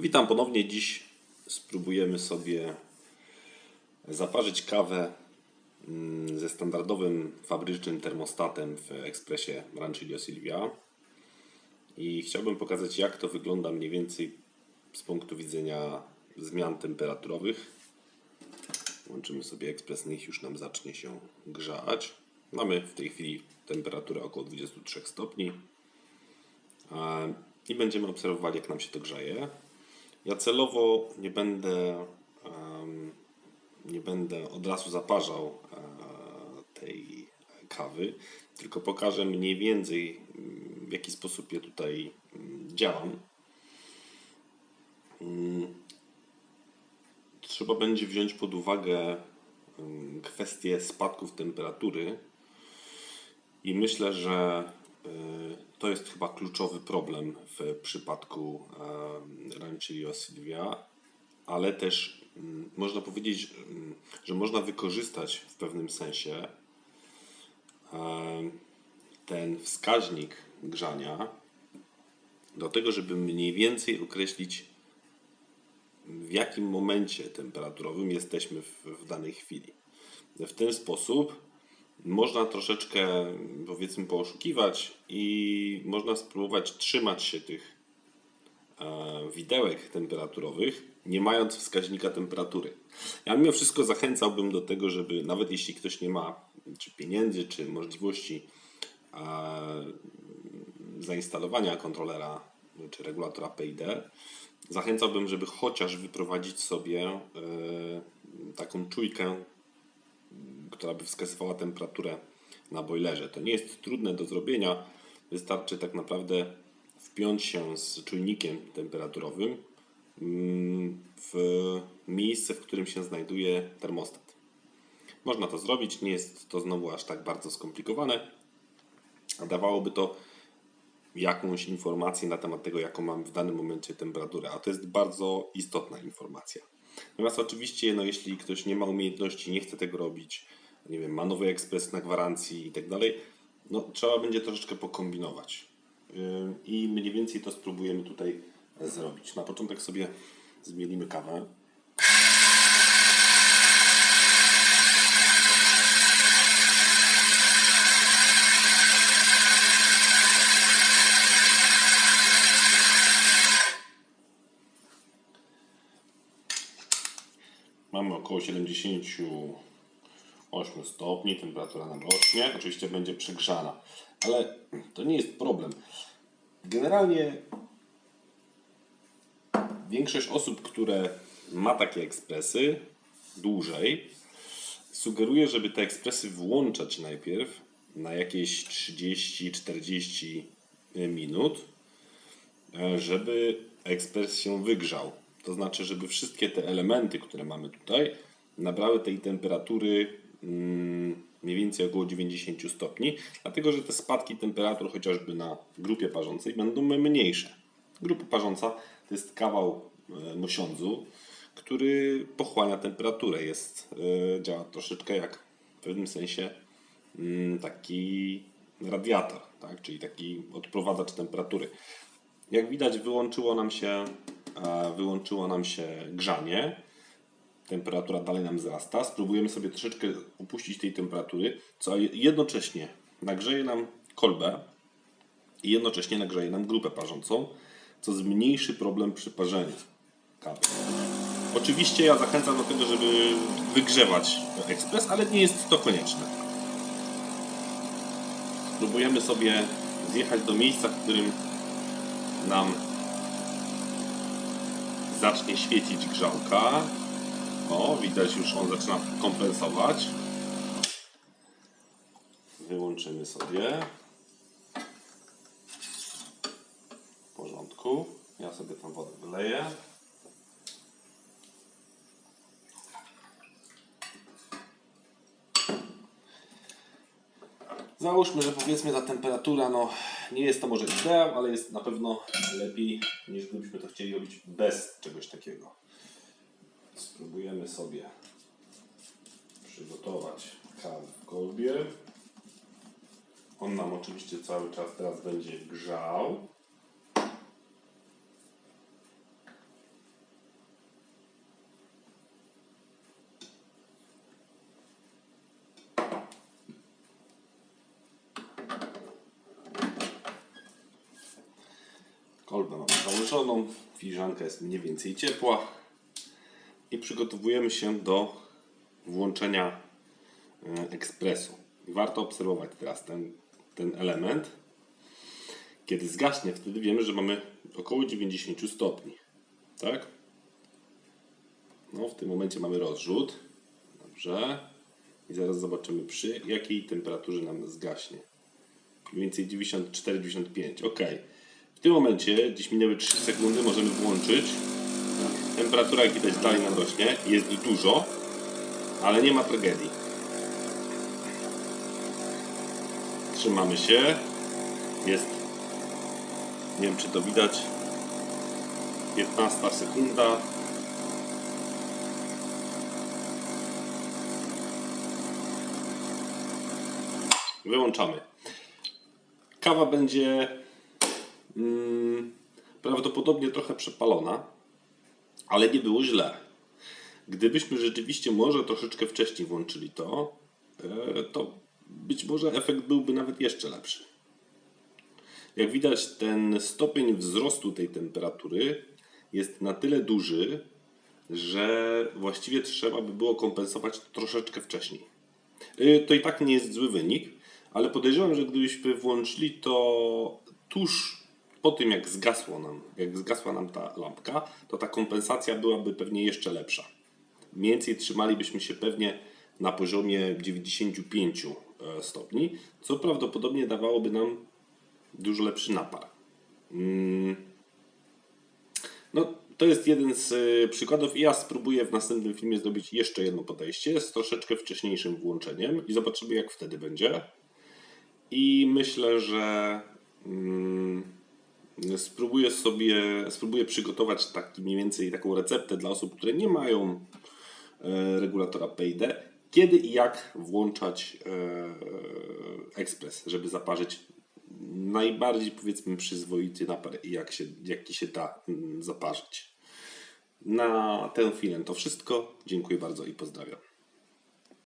Witam ponownie. Dziś spróbujemy sobie zaparzyć kawę mm, ze standardowym fabrycznym termostatem w ekspresie Ranchillo Silvia. I chciałbym pokazać, jak to wygląda mniej więcej z punktu widzenia zmian temperaturowych. Włączymy sobie ekspres, niech już nam zacznie się grzać. Mamy w tej chwili temperaturę około 23 stopni. I będziemy obserwowali, jak nam się to grzeje. Ja celowo nie będę, nie będę od razu zaparzał e, tej kawy, tylko pokażę mniej więcej, mm, w jaki sposób ja tutaj mm, działam. Mm, Trzeba będzie wziąć pod uwagę em, kwestię spadków temperatury i myślę, że y, to jest chyba kluczowy problem w przypadku Ranchillo Silvia, ale też mm, można powiedzieć, mm, że można wykorzystać w pewnym sensie ten wskaźnik grzania do tego, żeby mniej więcej określić w jakim momencie temperaturowym jesteśmy w, w danej chwili. W ten sposób można troszeczkę, powiedzmy, poszukiwać i można spróbować trzymać się tych e, widełek temperaturowych, nie mając wskaźnika temperatury. Ja mimo wszystko zachęcałbym do tego, żeby nawet jeśli ktoś nie ma czy pieniędzy, czy możliwości e, zainstalowania kontrolera czy regulatora PID, zachęcałbym, żeby chociaż wyprowadzić sobie e, taką czujkę, która by wskazywała temperaturę na boilerze. To nie jest trudne do zrobienia. Wystarczy tak naprawdę wpiąć się z czujnikiem temperaturowym mm, w miejsce, w którym się znajduje termostat. Można to zrobić, nie jest to znowu aż tak bardzo skomplikowane, dawałoby to jakąś informację na temat tego, jaką mam w danym momencie temperaturę, a to jest bardzo istotna informacja. Natomiast oczywiście, no, jeśli ktoś nie ma umiejętności, nie chce tego robić, nie wiem, ma nowy ekspres na gwarancji i tak dalej, no trzeba będzie troszeczkę pokombinować. Yy, I mniej więcej to spróbujemy tutaj zrobić. Na początek sobie zmielimy kawę. Mamy około 78 stopni, temperatura nam rośnie, oczywiście będzie przegrzana, ale to nie jest problem. Generalnie większość osób, które ma takie ekspresy dłużej, sugeruje, żeby te ekspresy włączać najpierw na jakieś 30-40 minut, e, żeby ekspres się wygrzał. To znaczy, żeby wszystkie te elementy, które mamy tutaj, nabrały tej temperatury mniej więcej około 90 stopni, dlatego że te spadki temperatur chociażby na grupie parzącej będą mniejsze. Grupa parząca to jest kawał e, mosiądzu, który pochłania temperaturę. Jest, e, działa troszeczkę jak w pewnym sensie mm, taki radiator, tak? czyli taki odprowadzacz temperatury. Jak widać wyłączyło nam się, e, wyłączyło nam się grzanie. Temperatura dalej nam wzrasta. Spróbujemy sobie troszeczkę upuścić tej temperatury, co jednocześnie nagrzeje nam kolbę i jednocześnie nagrzeje nam grupę parzącą, co zmniejszy problem przy parzeniu kawy. Oczywiście ja zachęcam do tego, żeby wygrzewać ekspres, ale nie jest to konieczne. Spróbujemy sobie zjechać do miejsca, w którym nam zacznie świecić grzałka. O, widać już on zaczyna kompensować. Wyłączymy sobie. W porządku. Ja sobie tam wodę wyleję. Załóżmy, że powiedzmy ta temperatura, no nie jest to może ideał, ale jest na pewno lepiej niż gdybyśmy to chcieli robić bez czegoś takiego. Spróbujemy sobie przygotować kawę w kolbie. On nam oczywiście cały czas teraz będzie grzał. Kolbę mamy założoną, filiżanka jest mniej więcej ciepła i przygotowujemy się do włączenia e, ekspresu. Warto obserwować teraz ten, ten element. Kiedy zgaśnie, wtedy wiemy, że mamy około 90 stopni. Tak? No, w tym momencie mamy rozrzut. Dobrze. I zaraz zobaczymy przy jakiej temperaturze nam zgaśnie. Mniej więcej 94-95. Ok. W tym momencie, gdzieś minęły 3 sekundy, możemy włączyć. Temperatura, jak widać, dalej nam rośnie. Jest dużo, ale nie ma tragedii. Trzymamy się. Jest. Nie wiem, czy to widać. 15 sekunda. Wyłączamy. Kawa będzie mm, prawdopodobnie trochę przepalona, ale nie było źle. Gdybyśmy rzeczywiście może troszeczkę wcześniej włączyli to, e, to być może efekt byłby nawet jeszcze lepszy. Jak widać, ten stopień wzrostu tej temperatury jest na tyle duży, że właściwie trzeba by było kompensować troszeczkę wcześniej. Y, To i tak nie jest zły wynik, ale podejrzewam, że gdybyśmy włączyli to tuż po tym, jak zgasło nam, jak zgasła nam ta lampka, to ta kompensacja byłaby pewnie jeszcze lepsza. Mniej więcej trzymalibyśmy się pewnie na poziomie 95 e, stopni, co prawdopodobnie dawałoby nam dużo lepszy napar. Mm. No, to jest jeden z y, przykładów i ja spróbuję w następnym filmie zrobić jeszcze jedno podejście z troszeczkę wcześniejszym włączeniem i zobaczymy jak wtedy będzie. I myślę, że mm, spróbuję sobie spróbuję przygotować taki mniej więcej taką receptę dla osób, które nie mają e, regulatora PID, kiedy i jak włączać e, ekspres, żeby zaparzyć najbardziej powiedzmy przyzwoity napar i jak się, jaki się da mm, zaparzyć. Na tę chwilę to wszystko. Dziękuję bardzo i pozdrawiam.